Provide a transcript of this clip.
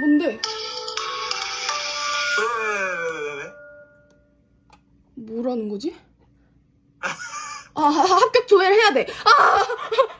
뭔데? 왜, 왜, 왜, 왜? 뭐라는 거지? 아, 합격 조회를 해야 돼. 아!